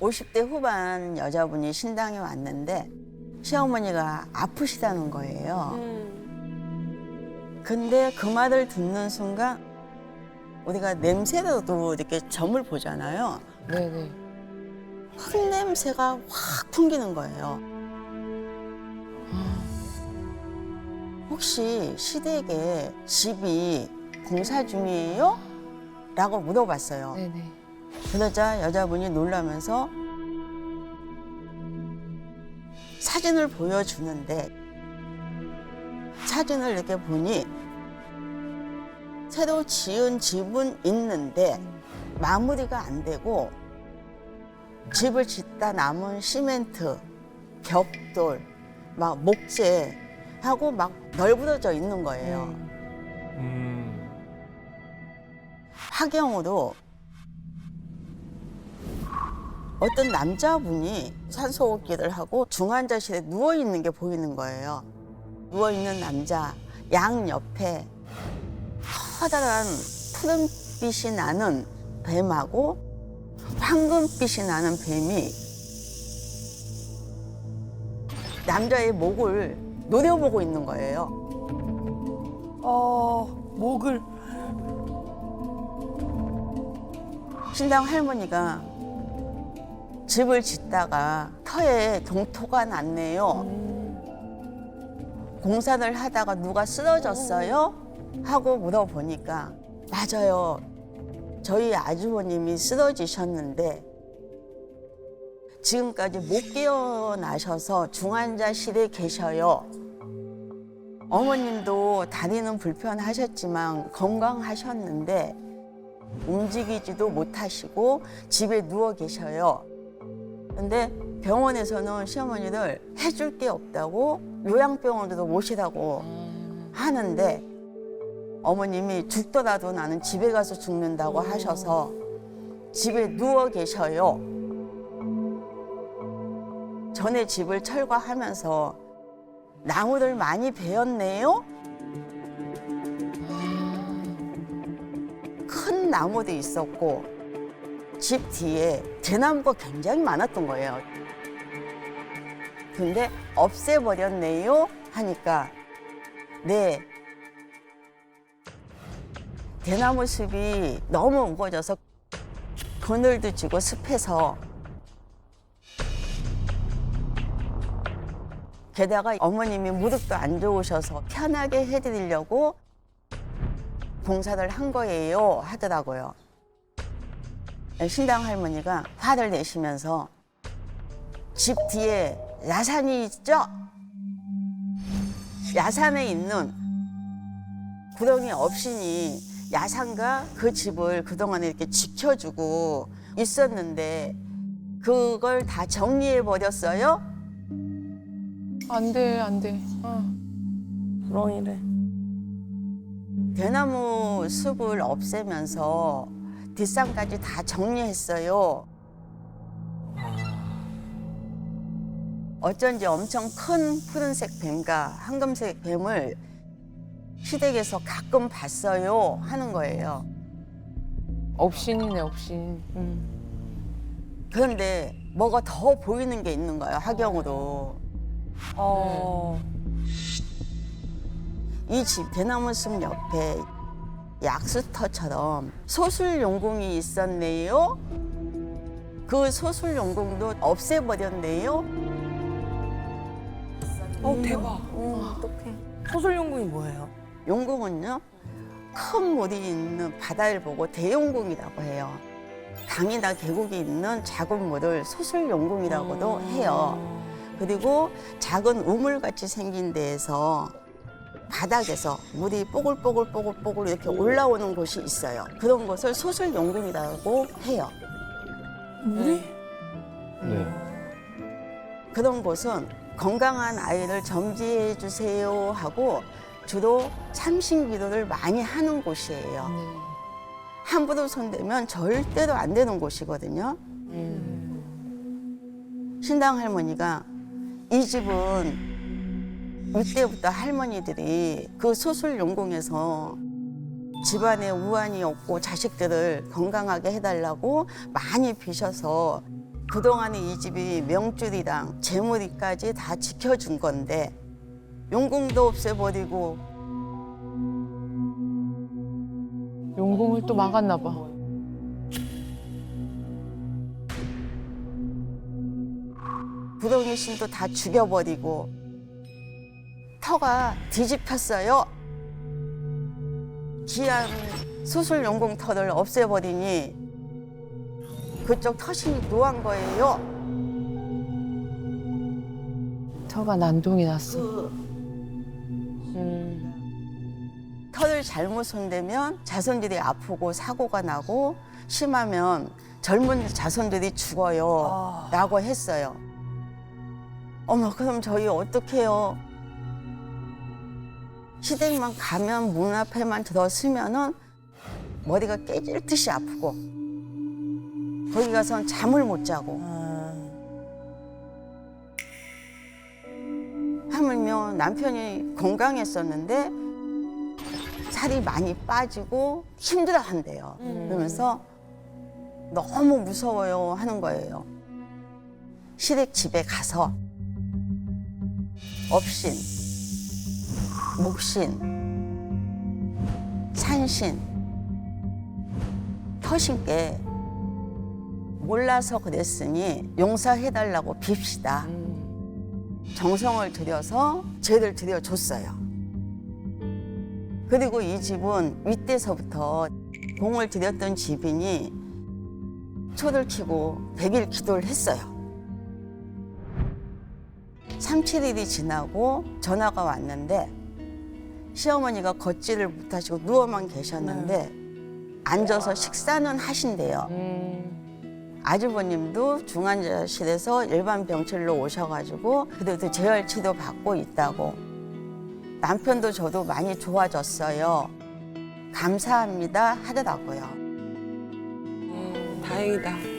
50대 후반 여자분이 신당에 왔는데 시어머니가 아프시다는 거예요. 근데 그 말을 듣는 순간 우리가 냄새로도 이렇게 점을 보잖아요. 네네. 흙 냄새가 확 풍기는 거예요. 혹시 시댁에 집이 공사 중이에요? 라고 물어봤어요. 네네. 그러자 여자분이 놀라면서 사진을 보여주는데 사진을 이렇게 보니 새로 지은 집은 있는데 마무리가 안 되고 집을 짓다 남은 시멘트, 벽돌, 막 목재 하고 막 널브러져 있는 거예요. 음. 화경으로 어떤 남자분이 산소호흡기를 하고 중환자실에 누워 있는 게 보이는 거예요. 누워 있는 남자 양 옆에 커다란 푸른빛이 나는 뱀하고 황금빛이 나는 뱀이 남자의 목을 노려보고 있는 거예요. 어, 목을 신당 할머니가 집을 짓다가 터에 동토가 났네요. 공사를 하다가 누가 쓰러졌어요? 하고 물어보니까 맞아요. 저희 아주버님이 쓰러지셨는데 지금까지 못 깨어나셔서 중환자실에 계셔요. 어머님도 다리는 불편하셨지만 건강하셨는데 움직이지도 못하시고 집에 누워 계셔요. 근데 병원에서는 시어머니를 해줄 게 없다고 요양병원으로 모시라고 하는데 어머님이 죽더라도 나는 집에 가서 죽는다고 하셔서 집에 누워 계셔요. 전에 집을 철거하면서 나무를 많이 베었네요. 큰 나무도 있었고 집 뒤에 대나무가 굉장히 많았던 거예요. 근데 없애버렸네요 하니까 네 대나무 숲이 너무 우거져서 그늘도 지고 습해서 게다가 어머님이 무릎도 안 좋으셔서 편하게 해드리려고 공사를 한 거예요 하더라고요. 신당 할머니가 화를 내시면서 집 뒤에 야산이 있죠? 야산에 있는 구덩이 없이니 야산과 그 집을 그동안에 이렇게 지켜주고 있었는데 그걸 다 정리해 버렸어요? 안 돼, 안 돼. 어. 구렁이래. 대나무 숲을 없애면서 뒷산까지 다 정리했어요. 어쩐지 엄청 큰 푸른색 뱀과 황금색 뱀을 시댁에서 가끔 봤어요 하는 거예요. 업신이네, 업신. 음. 그런데 뭐가 더 보이는 게 있는 거예요 하경으로. 어, 이 집 대나무 숲 옆에 약수터처럼 소술 용궁이 있었네요. 그 소술 용궁도 없애버렸네요. 어 대박. 소설용궁이 뭐예요? 용궁은요 큰 물이 있는 바다를 보고 대용궁이라고 해요. 강이나 계곡이 있는 작은 물을 소술 용궁이라고도 해요. 그리고 작은 우물같이 생긴 데에서 바닥에서 물이 뽀글뽀글뽀글뽀글 이렇게 올라오는 곳이 있어요. 그런 곳을 소술 용궁이라고 해요. 물이? 네. 그런 곳은 건강한 아이를 점지해 주세요 하고 주로 참신 기도를 많이 하는 곳이에요. 네. 함부로 손대면 절대로 안 되는 곳이거든요. 신당 할머니가 이 집은 이때부터 할머니들이 그 소술 용궁에서 집안에 우환이 없고 자식들을 건강하게 해달라고 많이 비셔서 그동안에 이 집이 명줄이랑 재물이까지 다 지켜준 건데 용궁도 없애버리고 용궁을 또 막았나 봐. 구덩이 신도 다 죽여버리고 터가 뒤집혔어요. 귀한 수술 용궁 터를 없애버리니 그쪽 터신이 노한 거예요. 터가 난동이 났어. 음. 터를 잘못 손대면 자손들이 아프고 사고가 나고 심하면 젊은 자손들이 죽어요. 아. 라고 했어요. 어머, 그럼 저희 어떡해요? 시댁만 가면 문 앞에만 들어서면은 머리가 깨질 듯이 아프고 거기 가선 잠을 못 자고 아. 하물며 남편이 건강했었는데 살이 많이 빠지고 힘들어한대요. 그러면서 너무 무서워요 하는 거예요. 시댁 집에 가서 업신, 목신, 산신, 터신께 몰라서 그랬으니 용서해달라고 빕시다. 정성을 들여서 죄를 드려줬어요. 그리고 이 집은 윗대서부터 공을 들였던 집이니 초를 키고 백일 기도를 했어요. 3, 7일이 지나고 전화가 왔는데 시어머니가 걷지를 못하시고 누워만 계셨는데 앉아서 식사는 하신대요. 음. 아주버님도 중환자실에서 일반 병실로 오셔가지고 그래도 재활치료 받고 있다고 남편도 저도 많이 좋아졌어요. 감사합니다 하더라고요. 음. 다행이다.